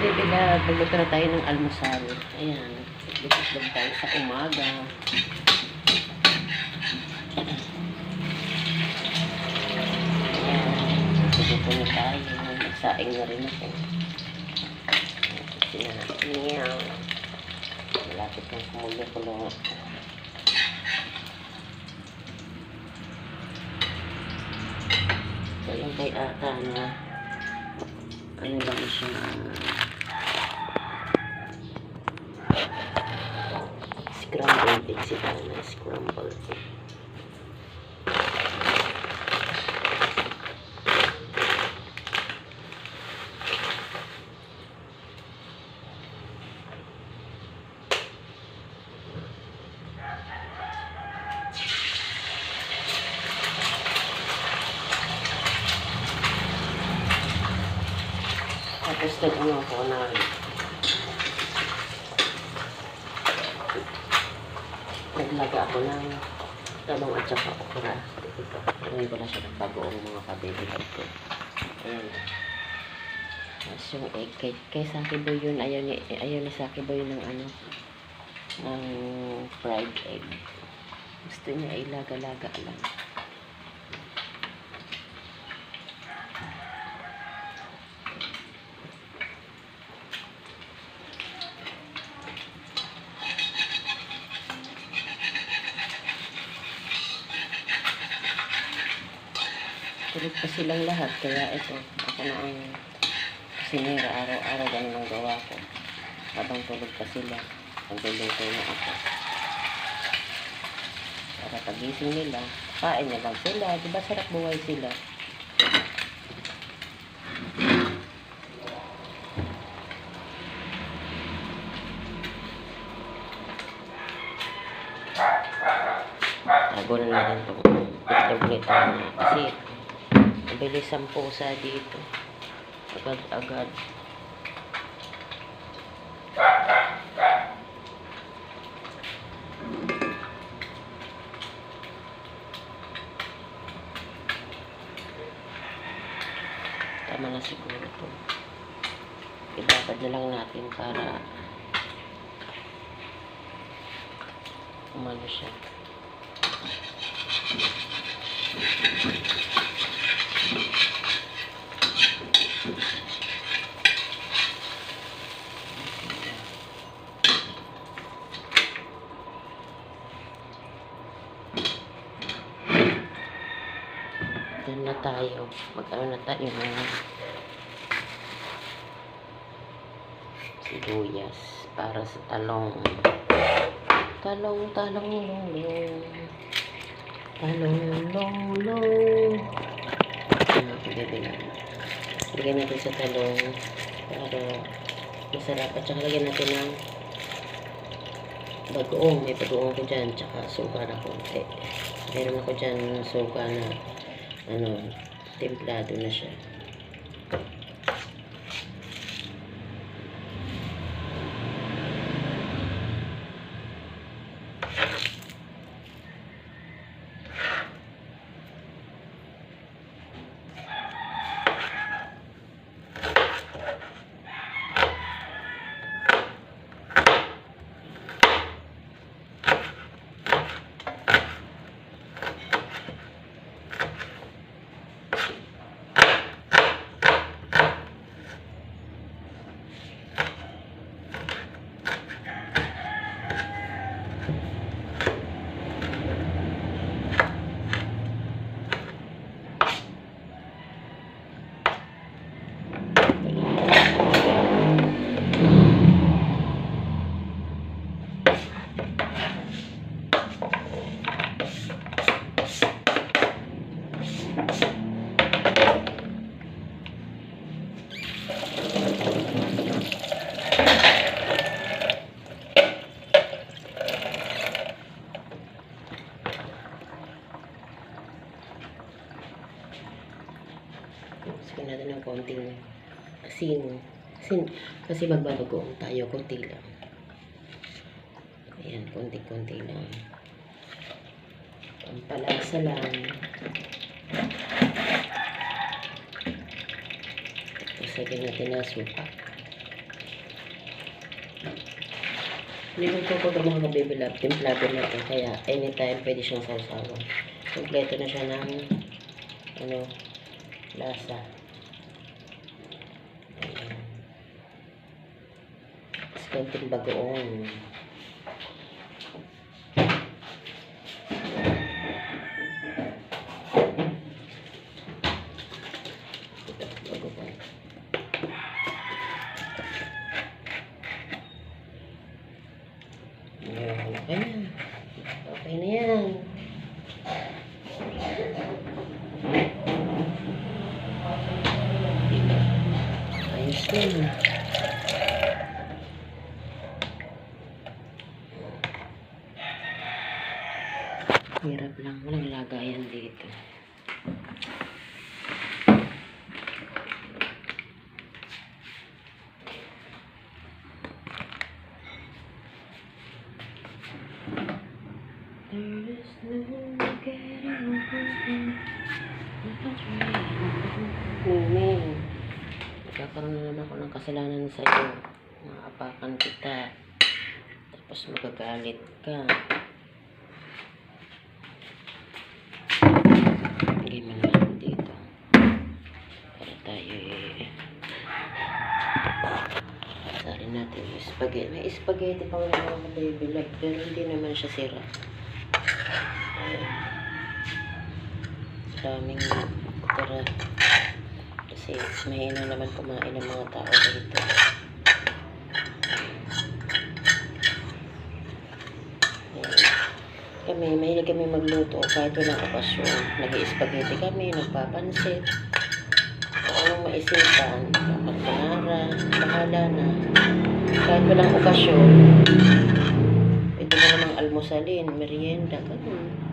Bibila, magluto na tayo ng almusal. Ayan. Itlog tayo sa umaga. Ayan. Magluto na tayo. Magsaing na rin ako. Sinahaw. Malapit ng kumulo-kulo. So, yung kay ata na ano lang siya egg si Tana scrambled egg tapos nag-ano ako na naglaga ako ng talong at saka okra. Ngayon ko na siya nagbagoong mga kabibilan ko. Ayan. Tapos yung egg, kay, kay Saki Boy yun, ayaw ni, ayaw ni Saki Boy ng ano, ng fried egg. Gusto niya ilaga-laga lang. Tulog pa silang lahat, kaya ito, ako na ang kusinera, araw-araw ganun ang gawa ko. Habang tulog pa sila, pagluluto na ako. Para pagising nila, kain na lang sila, di ba sarap buhay sila? Tago na natin itong nito kasi mabilis ang pusa dito. Agad-agad. Tama na siguro ito. Ibabad na lang natin para umano siya. Doon na tayo. Mag-ano na tayo ng sibuyas para sa talong. Talong, talong, long, long. Talong, long, long. Ano, bibila. Lagyan natin sa talong para masarap. At saka lagyan natin ng bagoong. May bagoong ko dyan. Tsaka suka na konti. Meron ako dyan suka na ano, templado na siya. Sige Kasi magbabagoong tayo, konti lang. Ayan, konti-konti lang. Pampalasa lang. Tapos lagyan natin na supa. Niluto ko ito mga kabibilab. Timplado na ito. Kaya anytime pwede siyang sausawan. Kompleto na siya ng ano, lasa. Konting bagoong. Bagoong. Ayan, na naman ako ng kasalanan sa iyo. Maapakan kita. Tapos magagalit ka. Mo naman dito. Para tayo eh. Pasarin natin yung spaghetti. May spaghetti pa wala mga baby love. Pero hindi naman siya sira. Ayan. Daming tira. Kasi mahina naman kumain ng mga tao dito. Kami, mahilig kami magluto kahit walang okasyon. Nag-spaghetti kami, nagpapansit. Kung anong maisipan, carbonara, bahala na. Kahit walang okasyon, pwede mo namang almusalin, merienda. Ganun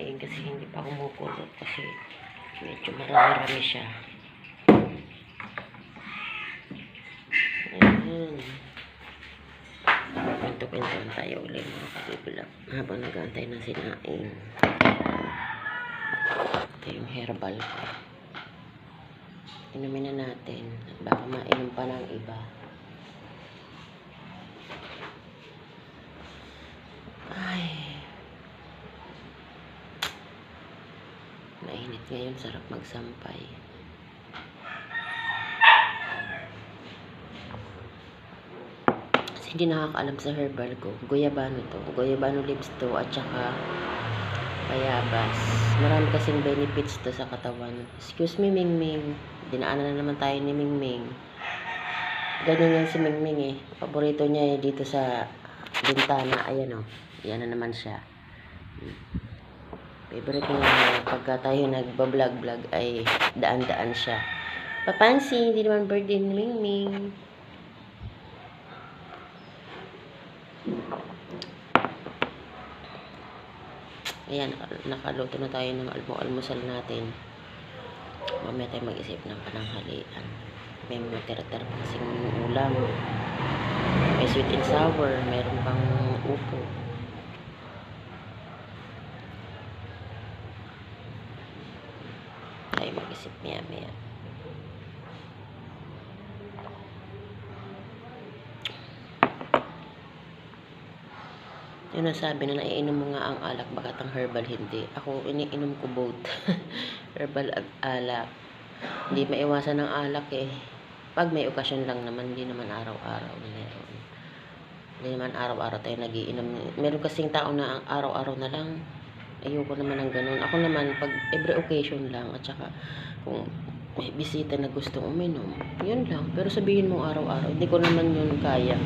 sinaing kasi hindi pa kumukulot kasi medyo marami-rami siya. Ayan. Kwento-kwentuhan tayo ulit mga kabibilap habang nag-aantay ng sinaing. Ito yung herbal ko. Inumin na natin at baka mainom pa ng iba. Ay. Mainit ngayon, sarap magsampay. Kasi hindi nakakaalam sa herbal ko. Guyabano to. Guyabano leaves to at saka bayabas. Marami kasing benefits to sa katawan. Excuse me, Mingming. Dinaanan na naman tayo ni Mingming. Ganyan yan si Mingming eh. Paborito niya eh dito sa bintana. Ayan o. Yan na naman siya. Hmm. Favorite niya pagka tayo nagbablog-vlog ay daan-daan siya. Papansin, hindi naman birthday ni Mingming. Ayan, naka- nakaluto na tayo ng almo-almusal natin. Mamaya tayo mag-isip ng pananghalian. May mga tira-tira kasing ulam. May sweet and sour. Meron pang upo. Tayo mag-isip maya-maya. Yun ang sabi na naiinom mo nga ang alak, bakit ang herbal hindi? Ako, iniinom ko both. herbal at alak. Hindi maiwasan ng alak eh. Pag may okasyon lang naman, hindi naman araw-araw meron. Hindi naman araw-araw tayo nagiinom. Meron kasing tao na araw-araw na lang. Ayoko naman ng ganun. Ako naman, pag every occasion lang, at saka kung may bisita na gustong uminom, yun lang. Pero sabihin mo araw-araw, hindi ko naman yun kaya.